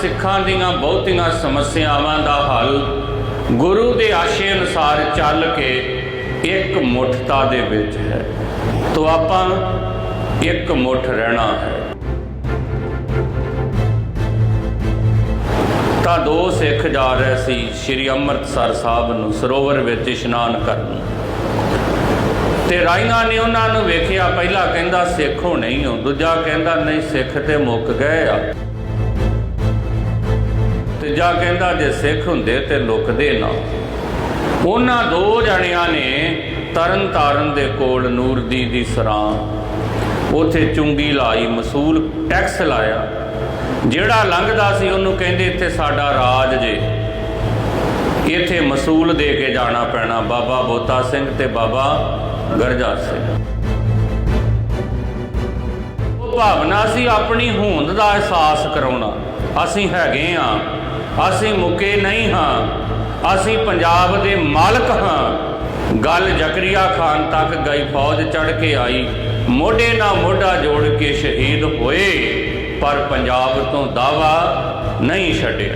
ਸਿੱਖਾਂ ਦੀਆਂ ਬਹੁਤੀਆਂ ਸਮੱਸਿਆਵਾਂ ਦਾ ਹੱਲ ਗੁਰੂ ਦੇ ਆਸ਼ੇ ਅਨੁਸਾਰ ਚੱਲ ਕੇ ਇੱਕ ਮੁੱਠਤਾ ਦੇ ਵਿੱਚ ਹੈ। ਤੋ ਆਪਾਂ ਇੱਕ ਮੁੱਠ ਰਹਿਣਾ ਹੈ। ਤਾਂ ਦੋ ਸਿੱਖ ਜਾ ਰਹੇ ਸੀ ਸ੍ਰੀ ਅੰਮ੍ਰਿਤਸਰ ਸਾਹਿਬ ਨੂੰ ਸਰੋਵਰ ਵਿੱਚ ਇਸ਼ਨਾਨ ਕਰਨ ਤੇ ਰਾਈਨਾ ਨੇ ਉਹਨਾਂ ਨੂੰ ਵੇਖਿਆ, ਪਹਿਲਾ ਕਹਿੰਦਾ ਸਿੱਖ ਹੋ ਨਹੀਂ ਹੋ, ਦੂਜਾ ਕਹਿੰਦਾ ਨਹੀਂ, ਸਿੱਖ ਤੇ ਮੁੱਕ ਗਏ ਆ। ਤੀਜਾ ਕਹਿੰਦਾ ਜੇ ਸਿੱਖ ਹੁੰਦੇ ਤੇ ਲੁਕਦੇ ਨਾ। ਉਹਨਾਂ ਦੋ ਜਣਿਆਂ ਨੇ ਤਰਨ ਤਾਰਨ ਦੇ ਕੋਲ ਨੂਰਦੀ ਦੀ ਸਰਾਂ, ਉਥੇ ਚੁੰਗੀ ਲਾਈ, ਮਸੂਲ ਟੈਕਸ ਲਾਇਆ। ਜਿਹੜਾ ਲੰਘਦਾ ਸੀ ਉਹਨੂੰ ਕਹਿੰਦੇ, ਇੱਥੇ ਸਾਡਾ ਰਾਜ ਜੇ। ਇੱਥੇ ਮਸੂਲ ਦੇ ਕੇ ਜਾਣਾ ਪੈਣਾ, ਬਾਬਾ ਬੋਤਾ ਸਿੰਘ ਤੇ ਬਾਬਾ ਗਰਜਾ ਸਿੰਘ। ਉਹ ਭਾਵਨਾ ਸੀ ਆਪਣੀ ਹੋਂਦ ਦਾ ਅਹਿਸਾਸ ਕਰਾਉਣਾ। ਅਸੀਂ ਹੈਗੇ ਆ ਅਸੀਂ ਮੁੱਕੇ ਨਹੀਂ ਹਾਂ। ਅਸੀਂ ਪੰਜਾਬ ਦੇ ਮਾਲਕ ਹਾਂ। ਗੱਲ ਜ਼ਕਰੀਆ ਖਾਨ ਤੱਕ ਗਈ ਫੌਜ ਚੜ ਕੇ ਆਈ। ਮੋਢੇ ਨਾਲ ਮੋਢਾ ਜੋੜ ਕੇ ਸ਼ਹੀਦ ਹੋਏ। ਪਰ ਪੰਜਾਬ ਤੋਂ ਦਾਵਾ ਨਹੀਂ ਛੱਡਿਆ।